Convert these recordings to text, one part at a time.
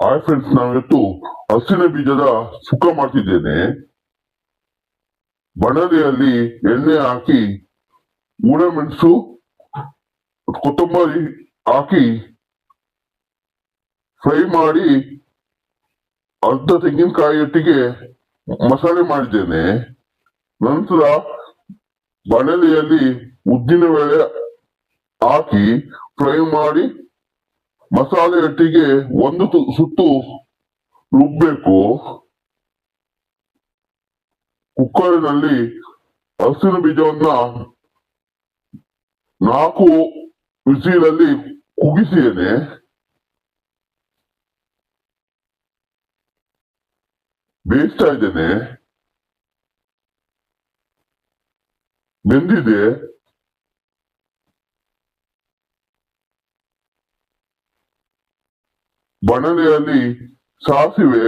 Hi friends ನಾವಿವತ್ತು ಹಸಿನ ಬೀಜದ ಸುಕ್ಕ ಮಾಡ್ತಿದ್ದೇನೆ. ಬಣಲೆಯಲ್ಲಿ ಎಣ್ಣೆ ಹಾಕಿ ಮೆಣಸು, ಕೊತ್ತಂಬರಿ ಹಾಕಿ, ಫ್ರೈ ಮಾಡಿ ಅರ್ಧ ತೆಂಗಿನಕಾಯಿ ಒಟ್ಟಿಗೆ ಮಸಾಲೆ ಮಾಡಿದ್ದೇನೆ. ನಂತರ ಬಣಲೆಯಲ್ಲಿ ಉದ್ದಿನ ಬೇಳೆ ಹಾಕಿ, ಫ್ರೈ ಮಾಡಿ ಮಸಾಲೆ ರೊಟ್ಟಿಗೆ ಒಂದು ಸುತ್ತು ರುಬ್ಬೇಕು. ಕುಕ್ಕರ್ನಲ್ಲಿ ಹಸಿರು ಬೀಜವನ್ನ ನಾಲ್ಕು ಬಿಸಿಲಲ್ಲಿ ಕುಗಿಸಿದ್ದೇನೆ. ಬೇಯಿಸ್ತಾ ಇದ್ದೇನೆ. ಬೆಂದಿದೆ. ಬಣಲೆಯಲ್ಲಿ ಸಾಸಿವೆ,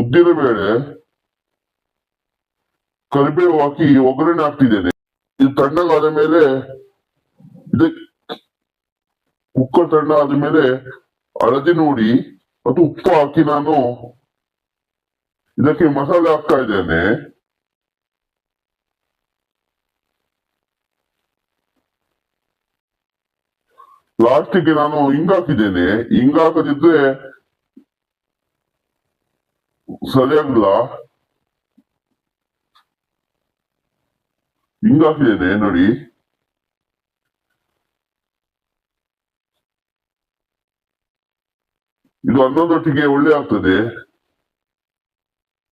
ಉದ್ದಿನ ಬೇಳೆ ಕರಿಬೇವು ಹಾಕಿ ಒಗ್ಗರಣೆ ಹಾಕ್ತಿದ್ದೇನೆ. ಇದು ತಣ್ಣಗಾದ ಮೇಲೆ ಇದಕ್ಕೆ ಕುಕ್ಕರ್ ತಣ್ಣ ಆದ ಮೇಲೆ ಹಳದಿ ನೋಡಿ ಮತ್ತು ಉಪ್ಪು ಹಾಕಿ ನಾನು ಇದಕ್ಕೆ ಮಸಾಲೆ ಹಾಕ್ತಾ ಇದ್ದೇನೆ. ಲಾಸ್ಟಿಗೆ ನಾನು ಹಿಂಗ್ ಹಾಕಿದ್ದೇನೆ. ಹಿಂಗ್ ಹಾಕಿದ್ದೇನೆ ನೋಡಿ ಇದು ಅನ್ನದೊಟ್ಟಿಗೆ ಒಳ್ಳೆ ಆಗ್ತದೆ